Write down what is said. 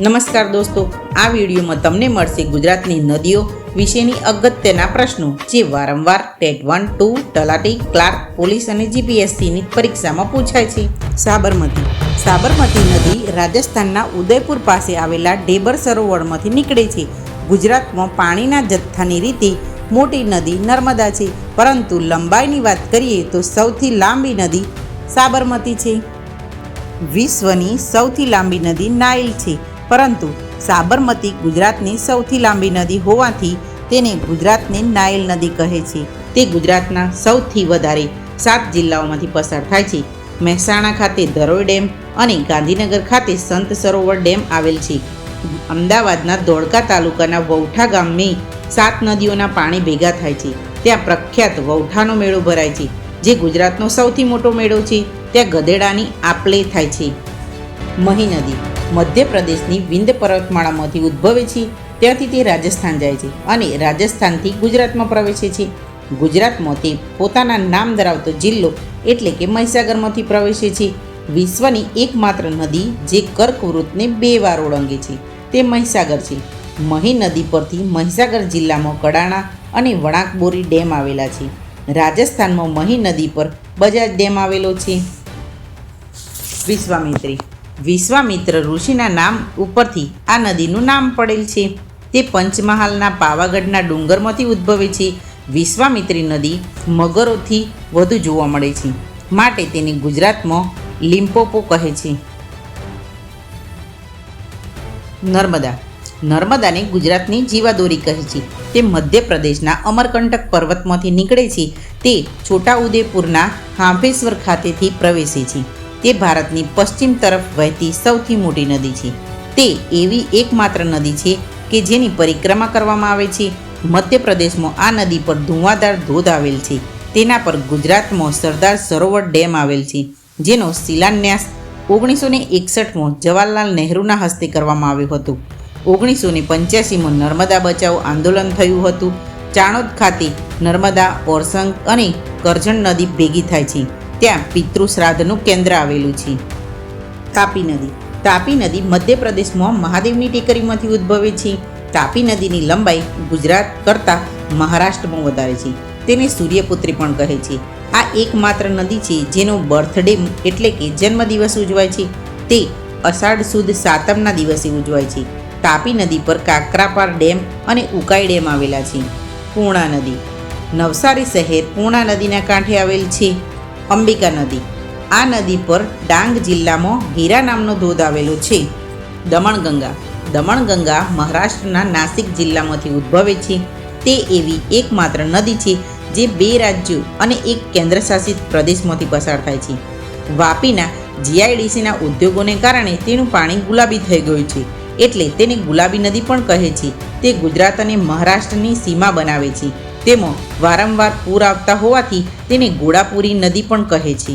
નમસ્કાર દોસ્તો, આ વિડીયોમાં તમને મળશે ગુજરાતની નદીઓ વિશેની અગત્યના પ્રશ્નો, જે વારંવાર ટેટ વન, ટુ, તલાટી, ક્લાર્ક, પોલીસ અને જીપીએસસીની પરીક્ષામાં પૂછાય છે. સાબરમતી. સાબરમતી નદી રાજસ્થાનના ઉદયપુર પાસે આવેલા ડેબર સરોવરમાંથી નીકળે છે. ગુજરાતમાં પાણીના જથ્થાની રીતે મોટી નદી નર્મદા છે, પરંતુ લંબાઈની વાત કરીએ તો સૌથી લાંબી નદી સાબરમતી છે. વિશ્વની સૌથી લાંબી નદી નાઇલ છે. પરંતુ સાબરમતી ગુજરાતની સૌથી લાંબી નદી હોવાથી તેને ગુજરાતની નાઇલ નદી કહે છે. તે ગુજરાતના સૌથી વધારે સાત જિલ્લાઓમાંથી પસાર થાય છે. મહેસાણા ખાતે ધરોઈ ડેમ અને ગાંધીનગર ખાતે સંત સરોવર ડેમ આવેલ છે. અમદાવાદના ધોળકા તાલુકાના વૌઠા ગામની સાત નદીઓના પાણી ભેગા થાય છે. ત્યાં પ્રખ્યાત વૌઠાનો મેળો ભરાય છે, જે ગુજરાતનો સૌથી મોટો મેળો છે. ત્યાં ગધેડાની આપલે થાય છે. મહી નદી મધ્યપ્રદેશની વિંધ પર્વતમાળામાંથી ઉદ્ભવે છે. ત્યાંથી તે રાજસ્થાન જાય છે અને રાજસ્થાનથી ગુજરાતમાં પ્રવેશે છે. ગુજરાતમાં તે પોતાના નામ ધરાવતો જિલ્લો એટલે કે મહીસાગરમાંથી પ્રવેશે છે. વિશ્વની એકમાત્ર નદી જે કર્કવૃતને બે વાર ઓળંગે છે, તે મહીસાગર છે. મહી નદી પરથી મહીસાગર જિલ્લામાં કડાણા અને વણાકબોરી ડેમ આવેલા છે. રાજસ્થાનમાં મહી નદી પર બજાજ ડેમ આવેલો છે. વિશ્વામિત્રી વિશ્વામિત્ર ઋષિના નામ ઉપરથી આ નદીનું નામ પડેલ છે. તે પંચમહાલના પાવાગઢના ડુંગરમાંથી ઉદ્ભવે છે. વિશ્વામિત્રી નદી મગરોથી વધુ જોવા મળે છે. માટે તેને ગુજરાતમાં લિમ્પોપો કહે છે. નર્મદા. નર્મદાને ગુજરાતની જીવાદોરી કહે છે. તે મધ્યપ્રદેશના અમરકંટક પર્વતમાંથી નીકળે છે. તે છોટાઉદેપુરના હાંભેશ્વર ખાતેથી પ્રવેશે છે. તે ભારતની પશ્ચિમ તરફ વહેતી સૌથી મોટી નદી છે. તે એવી એકમાત્ર નદી છે કે જેની પરિક્રમા કરવામાં આવે છે. મધ્યપ્રદેશમાં આ નદી પર ધુવાધાર ધોધ આવેલ છે. તેના પર ગુજરાતમાં સરદાર સરોવર ડેમ આવેલ છે, જેનો શિલાન્યાસ ઓગણીસો ને એકસઠમાં જવાહરલાલ નહેરુના હસ્તે કરવામાં આવ્યો હતો. ઓગણીસો ને પંચ્યાસીમાં નર્મદા બચાવ આંદોલન થયું હતું. ચાણોદ ખાતે નર્મદા, ઓરસંગ અને કરજણ નદી ભેગી થાય છે. ત્યાં પિતૃ શ્રાદ્ધનું કેન્દ્ર આવેલું છે. તાપી નદી. તાપી નદી મધ્યપ્રદેશમાં મહાદેવની ટેકરીમાંથી ઉદ્ભવે છે. તાપી નદીની લંબાઈ ગુજરાત કરતાં મહારાષ્ટ્રમાં વધારે છે. તેને સૂર્યપુત્રી પણ કહે છે. આ એકમાત્ર નદી છે જેનો બર્થડે એટલે કે જન્મદિવસ ઉજવાય છે. તે અષાઢ સુદ સાતમના દિવસે ઉજવાય છે. તાપી નદી પર કાકરાપાર ડેમ અને ઉકાઈ ડેમ આવેલા છે. પૂર્ણા નદી. નવસારી શહેર પૂર્ણા નદીના કાંઠે આવેલ છે. અંબિકા નદી. આ નદી પર ડાંગ જિલ્લામાં હીરા નામનો ધોધ આવેલો છે. દમણગંગા. દમણગંગા મહારાષ્ટ્રના નાસિક જિલ્લામાંથી ઉદ્ભવે છે. તે એવી એકમાત્ર નદી છે જે બે રાજ્યો અને એક કેન્દ્રશાસિત પ્રદેશમાંથી પસાર થાય છે. વાપીના જીઆઈડીસીના ઉદ્યોગોને કારણે તેનું પાણી ગુલાબી થઈ ગયું છે. એટલે તેને ગુલાબી નદી પણ કહે છે. તે ગુજરાત અને મહારાષ્ટ્રની સીમા બનાવે છે. તેમાં વારંવાર પૂર આવતા હોવાથી તેને ગોળાપુરી નદી પણ કહે છે.